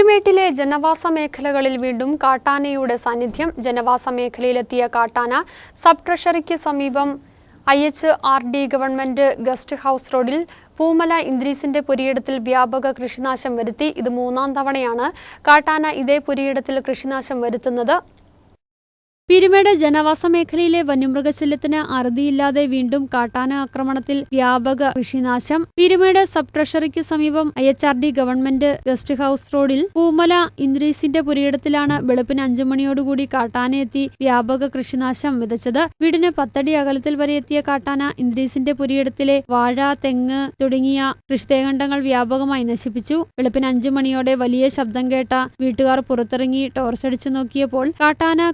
പീരുമേട്ടിലെ ജനവാസ മേഖലകളിൽ വീണ്ടും കാട്ടാനയുടെ സാന്നിധ്യം. ജനവാസ മേഖലയിലെത്തിയ കാട്ടാന സബ് ട്രഷറിക്ക് സമീപം I H R D government guest house റോഡിൽ പൂമല ഇന്ദ്രീസിന്റെ പുരിയിടത്തിൽ വ്യാപക കൃഷിനാശം വരുത്തി. ഇത് മൂന്നാം തവണയാണ് കാട്ടാന ഇതേ പുരിയിടത്തിൽ കൃഷിനാശം വരുത്തുന്നത്. പീരുമേട് ജനവാസ മേഖലയിലെ വന്യമൃഗശല്യത്തിന് അറുതിയില്ലാതെ വീണ്ടും കാട്ടാന ആക്രമണത്തിൽ വ്യാപക കൃഷിനാശം. പിരിമേട് സബ് ട്രഷറിക്ക് സമീപം I H R D government guest house റോഡിൽ പൂമല ഇന്ദ്രീസിന്റെ പുരയിടത്തിലാണ് വെളുപ്പിന് അഞ്ചു മണിയോടുകൂടി കാട്ടാനയെത്തി വ്യാപക കൃഷിനാശം വിതച്ചത്. വീടിന് പത്തടി അകലത്തിൽ വരെ എത്തിയ കാട്ടാന ഇന്ദ്രീസിന്റെ പുരയിടത്തിലെ വാഴ തെങ്ങ് തുടങ്ങിയ കൃഷിതേഖണ്ഡങ്ങൾ വ്യാപകമായി നശിപ്പിച്ചു. വെളുപ്പിന് അഞ്ചു മണിയോടെ വലിയ ശബ്ദം കേട്ട വീട്ടുകാർ പുറത്തിറങ്ങി ടോർച്ചടിച്ചു നോക്കിയപ്പോൾ കാട്ടാന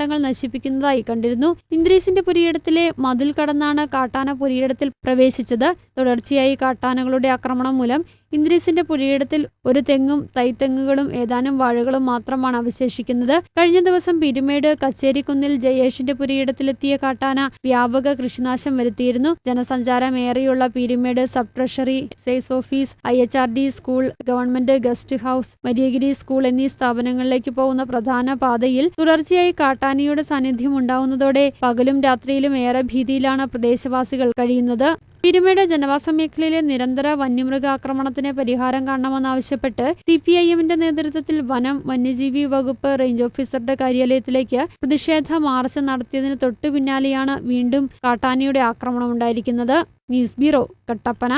കൃഷിദേഹണ്ഡങ്ങൾ നശിപ്പിക്കുന്നതായി കണ്ടിരുന്നു. ഇന്ദ്രീസിന്റെ പുരിയിടത്തിലെ മതിൽ കടന്നാണ് കാട്ടാന പുരിയിടത്തിൽ പ്രവേശിച്ചത്. തുടർച്ചയായി കാട്ടാനകളുടെ ആക്രമണം മൂലം ഇന്ദ്രീസിന്റെ പുരിയിടത്തിൽ ഒരു തെങ്ങും തൈത്തെങ്ങുകളും ഏതാനും വാഴകളും മാത്രമാണ് അവശേഷിക്കുന്നത്. കഴിഞ്ഞ ദിവസം പിരുമേട് കച്ചേരിക്കുന്നിൽ ജയേഷിന്റെ പുരയിടത്തിലെത്തിയ കാട്ടാന വ്യാപക കൃഷിനാശം വരുത്തിയിരുന്നു. ജനസഞ്ചാരം ഏറെയുള്ള Peermade sub treasury says office I H R D school government guest house Mariagiri school എന്നീ സ്ഥാപനങ്ങളിലേക്ക് പോകുന്ന പ്രധാന പാതയിൽ തുടർച്ചയായി കാട്ടാനയുടെ സാന്നിധ്യം ഉണ്ടാവുന്നതോടെ പകലും രാത്രിയിലും ഏറെ ഭീതിയിലാണ് പ്രദേശവാസികൾ കഴിയുന്നത്. പീരുമേട് ജനവാസ മേഖലയിലെ നിരന്തര വന്യമൃഗ ആക്രമണത്തിന് പരിഹാരം കാണണമെന്നാവശ്യപ്പെട്ട് സി പി ഐ എമ്മിന്റെ നേതൃത്വത്തിൽ വനം വന്യജീവി വകുപ്പ് റേഞ്ച് ഓഫീസറുടെ കാര്യാലയത്തിലേക്ക് പ്രതിഷേധ മാർച്ച് നടത്തിയതിന് തൊട്ടു പിന്നാലെയാണ് വീണ്ടും കാട്ടാനയുടെ ആക്രമണം ഉണ്ടായിരിക്കുന്നത്. News bureau Kattappana.